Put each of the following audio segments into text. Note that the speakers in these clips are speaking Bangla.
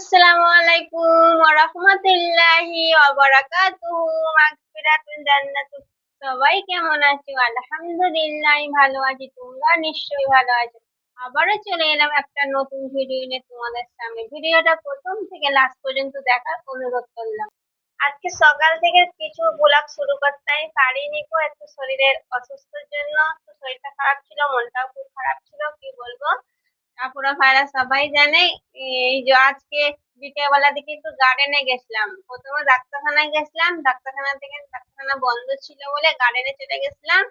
আসসালামু আলাইকুম ওয়া রাহমাতুল্লাহি ওয়া বারাকাতুহু। মাগফিরাতুন জান্নাতু। সবাই কেমন আছো? আলহামদুলিল্লাহ ভালো আছি। তোমরা নিশ্চয়ই ভালো আছো। আবারও চলে এলাম একটা নতুন ভিডিও নিয়ে তোমাদের সামনে। ভিডিওটা প্রথম থেকে লাস্ট পর্যন্ত দেখার অনুরোধ করলাম। আজকে সকাল থেকে কিছু ব্লগ শুরু করতে আমি পারিনি কো একটু শরীরের অসুস্থর জন্য। শরীরটা খারাপ ছিল, মনটাও খুব খারাপ ছিল, কি বলব? আপুরা ভাইরা সবাই জানে, এই যে আজকে বিকেলবেলা দিকে একটু গার্ডেনে গেছিলাম। প্রথমে ডাক্তারখানায় গেছিলাম, ডাক্তারখানা থেকে ডাক্তারখানা বন্ধ ছিল বলে গার্ডেনে চলে গেছিলাম।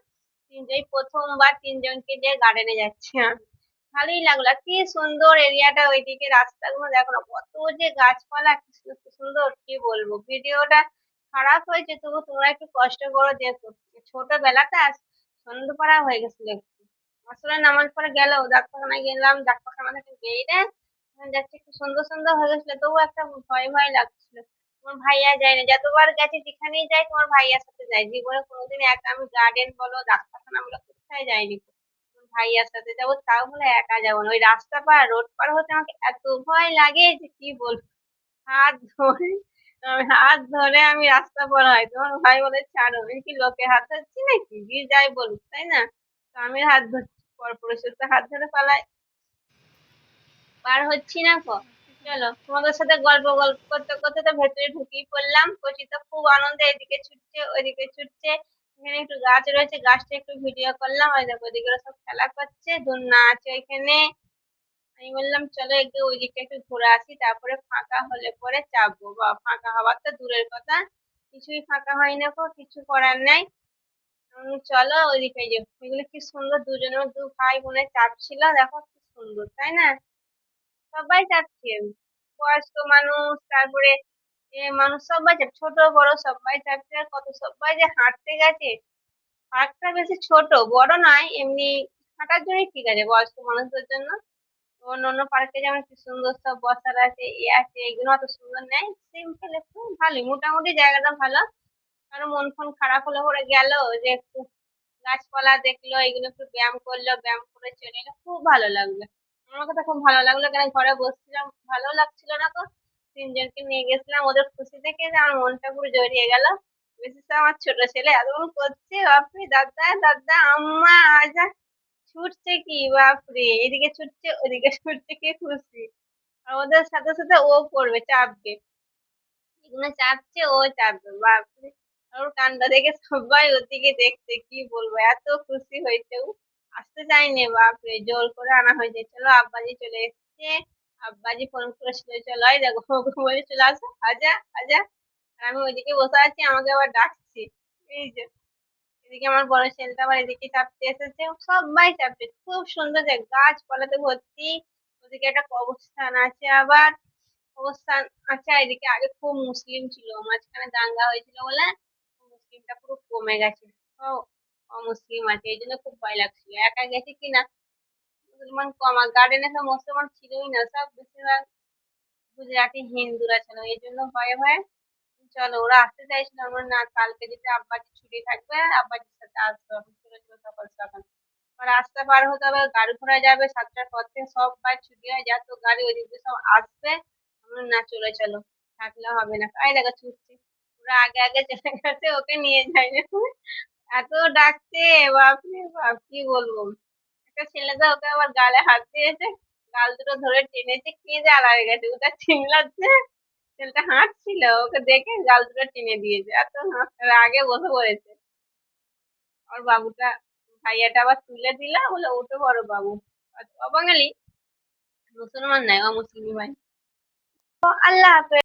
তিনজন, প্রথমবার তিনজনকে নিয়ে গার্ডেনে যাচ্ছি আমি। ভালোই লাগল, কি সুন্দর এরিয়াটা ওইদিকে, রাস্তাগুলো দেখো না, কত যে গাছপালা সুন্দর, কি বলব। ভিডিওটা খারাপ হয়েছে, তবু তোমরা একটু কষ্ট করে দেখো ছোটবেলাতে আজ সন্ধ্যেপাড়া হয়ে গেছিল। আসলে নামাজ পড়ে গেল ডাক্তারখানায় গেলাম, ডাক্তারখানা থেকে বেরিয়ে যাচ্ছে একটু সুন্দর সুন্দর হয়ে গেছিল তবু একটা ভয় ভয় লাগছিল। তোমার ভাইয়া যায় না যতবার গেছি যেখানেই যাই তোমার ভাইয়ার সাথে যাই, জীবনে কোনোদিন একা আমি গার্ডেন বলো, ডাক্তারখানা বলো, কোথায় যাইনি। ভাইয়ার সাথে যাব, তাও বলে একা যাব না। ওই রাস্তা পার, রোড পার হতে আমাকে এত ভয় লাগে যে কি বলব? হাত ধরে আমি হাত ধরে আমি রাস্তা পার হয়, তোমার ভাই বলে, ছাড়ো, আমি কি লোকে হাত ধরছি নাকি? যাই বলুক, তাই না? তো আমি হাত ধরছি। পরপুরুষের তো হাত ধরে পালাই পার হচ্ছি না কো। চলো, তোমাদের সাথে গল্প গল্প করতে করতে তো ভেতরে ঢুকেই পড়লাম। কচি তো খুব আনন্দে এদিকে ছুটছে ওইদিকে ছুটছে। এখানে একটু গাছ রয়েছে, গাছটা একটু ভিডিও করলাম। ওই দেখো ওইদিকে সব খেলা করছে, দোলনা আছে ওইখানে। আমি বললাম, চলো একটু ওই দিকটা একটু ঘুরে আসি, তারপরে ফাঁকা হলে পরে চাপবো। বা, ফাঁকা হওয়ার তো দূরের কথা। কিছুই ফাঁকা হয় না গো কিছু করার নাই। চলো ওইদিকে যে এগুলো কি সুন্দর? দুজনের দু ভাই বোনের চাপছিল দেখো কি সুন্দর, তাই না? সবাই চাপছে বয়স্ক মানুষ, তারপরে মানুষ সবাই চাপ, ছোট, বড় সবাই চাপছে, আর কত সবাই যে হাঁটতে গেছে। পার্কটা বেশি ছোট, বড় নয়, এমনি হাঁটার জন্যই ঠিক আছে বয়স্ক মানুষদের জন্য। অন্য অন্য পার্কে যেমন কি সুন্দর সব বসার আছে, এ আছে, এগুলো অত সুন্দর নেই। সিম্পল একটু ভালোই, মোটামুটি জায়গাটা ভালো। কারও মন ফন খারাপ হলে পরে গেল, যে একটু গাছপালা দেখল, এগুলো একটু ব্যায়াম করল, ব্যায়াম করে চলে এলো, খুব ভালো লাগল। আমার কথা খুব ভালো লাগল কেন ঘরে বসছিলাম, ভালো লাগছিল না তো। তিনজনকে নিয়ে গেছিলাম, ওদের খুশি দেখে আমার মনটা পুরো জড়িয়ে গেল। করে আমার ছোট ছেলে এতক্ষণ করছে, বাপরে, দাদা দাদা, আম্মা, আজা ছুটছে কি, বাপরে, এদিকে ছুটছে, ওদিকে ছুটছে, কি খুশি? আর ওদের সাথে সাথে ও করবে, চাপবে। এগুলো চাপছে, ও চাপবে, বাপরে। ওর কান্ড দেখে সবাই ওদিকে দেখছে, কি বলব? এত খুশি হয়েছে আসতে চাইনি, বাপরে! জোর করে আনা হয়েছে। চলো, আব্বাজি চলে এসছে। আব্বাজি ফোন করেছিল, চলো, এই দেখো বলে চলে আসো। আজা আজা আর আমি ওইদিকে বসে আছি, আমাকে আবার ডাকছি। এই যে, এদিকে আমার বড় ছেলেটা আবার এদিকে চাপতে এসেছে। সবাই চাপছে, খুব সুন্দর জায়গা গাছপালাতে ভর্তি। ওদিকে একটা কবরস্থান আছে আবার। অবস্থান আচ্ছা এদিকে আগে খুব মুসলিম ছিল, মাঝখানে দাঙ্গা হয়েছিল বলে। কমে গেছে ও অমুসলিম আছে এই জন্য খুব ভয় লাগছিল একা গেছি কিনা মুসলমান কম আর গার্ডেনে সব মুসলমান ছিলই না সব বেশিরভাগ গুজরাটি হিন্দুরা ছিল এই জন্য ভয়ে ভয়ে চলো ওরা আসতে চাইছিল আমার না কালকে যদি আব্বাজি ছুটি থাকবে আব্বাজির সাথে আসবে আমি চলে যাব সকাল সকাল আর রাস্তা পার হতে হবে গাড়ি ঘোড়া যাবে সাতটার পর থেকে সব বাইক ছুটি হয়ে যত গাড়ি ওই দিক দিয়ে সব আসবে আমরা না চলে চলো থাকলে হবে না এই দেখো ছুটছে ওরা আগে আগে চলে গেছে, ওকে নিয়ে যায় এত ডাকছে বাপরে বাপ, কি বলব? একটা ছেলে তো ওকে আবার গালে হাত দিয়েছে, গাল দুটো ধরে টেনেছে, কে যে আড়াই গেছে, ওটা চিনলাচ্ছে ছেলেটা হাঁটছিল, ওকে দেখে গাল দুটো টেনে দিয়েছে, এত হাঁ- রাগে বসে পড়েছে। আর বাবুটা, ভাইয়াটা আবার তুলে দিল, বলে, ওঠো বড় বাবু। অবাঙালি, মুসলমান নাই অমুসলিম ভাই। আল্লাহ হাফেজ।